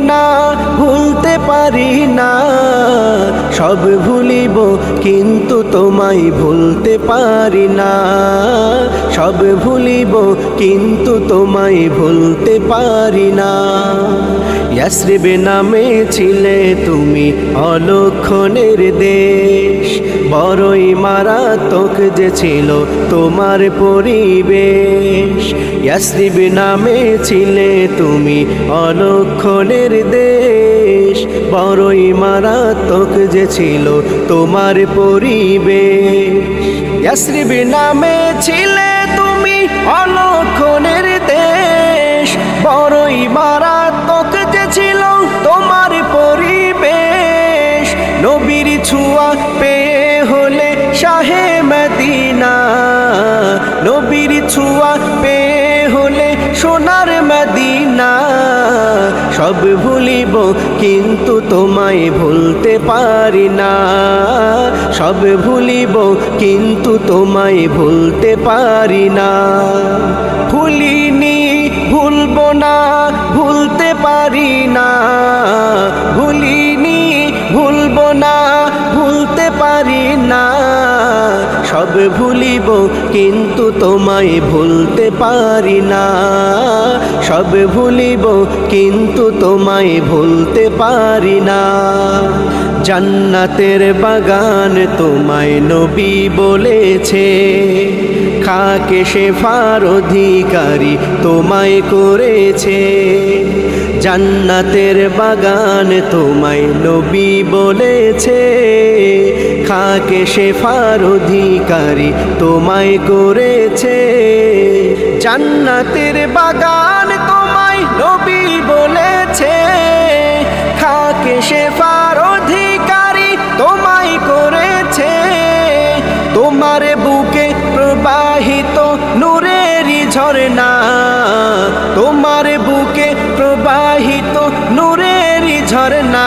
না, ভুলতে পারি না। সব ভুলিব, কিন্তু তোমায় ভুলতে পারি না। সব ভুলিব, কিন্তু তোমায় ভুলতে পারি না। ইয়াসরিবে নামে ছিলে তুমি অলক্ষণের দেশ বড়ই মারাত্মক যে ছিল তোমার পরিবেশ। ইয়াসরিব নামে ছিলে তুমি অলক্ষণের দেশ। বড়ই মারাত্মক যে ছিল তোমার পরিবেশ। ইয়াসরিব নামে ছিলে নবীর ছুয়া পেয়ে হলে শাহে মদিনা। নবীর ছুয়া পেয়ে হলে সোনার মদিনা। সব ভুলিব কিন্তু তোমায় ভুলতে পারি না। সব ভুলিব কিন্তু তোমায় ভুলতে পারি না। ভুলিনি, ভুলব না। পারি না। সব ভুলিব, কিন্তু তোমায় ভুলতে পারি না। সব ভুলিব, কিন্তু তোমায় ভুলতে পারি না। জান্নাতের বাগান তোমায় নবী বলেছে, খাকে সে ফার অধিকারী তোমায় করেছে। জান্নাতের বাগান তোমায় নবী বলেছে খাকে সে ফার অধিকারী তোমায় করেছে। জান্নাতের বাগান তোমায় নবী বলেছে। খাকে সে ফার অধিকারী তোমায় করেছে। তোমার বুকে প্রবাহিত নূরেরই ঝরনা তোমার বুকে প্রবাহিত নূরেরই ঝরনা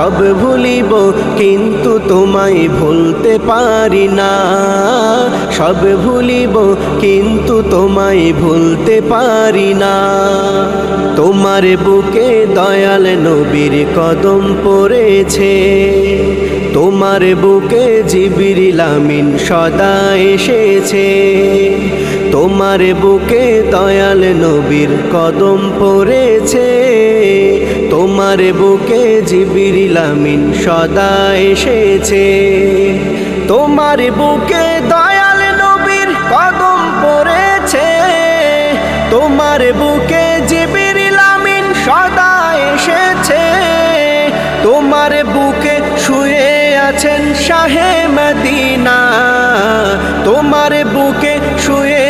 সব ভুলিব, কিন্তু তোমায় ভুলতে পারি না। সব ভুলিব, কিন্তু তোমায় ভুলতে পারি না। তোমার বুকে দয়াল নবীর কদম পড়েছে। তোমার বুকে জিবিরিল আমিন সদা এসেছে। তোমার বুকে দয়াল নবীর কদম পড়েছে। তোমার বুকে জিবিরিল আমিন সদা এসেছে। তোমার বুকে দয়াল নবীর কদম পড়েছে। তোমার বুকে জিবিরিল আমিন সদা এসেছে। তোমার বুকে শুয়ে আছেন শাহে মদিনা। তোমার বুকে শুয়ে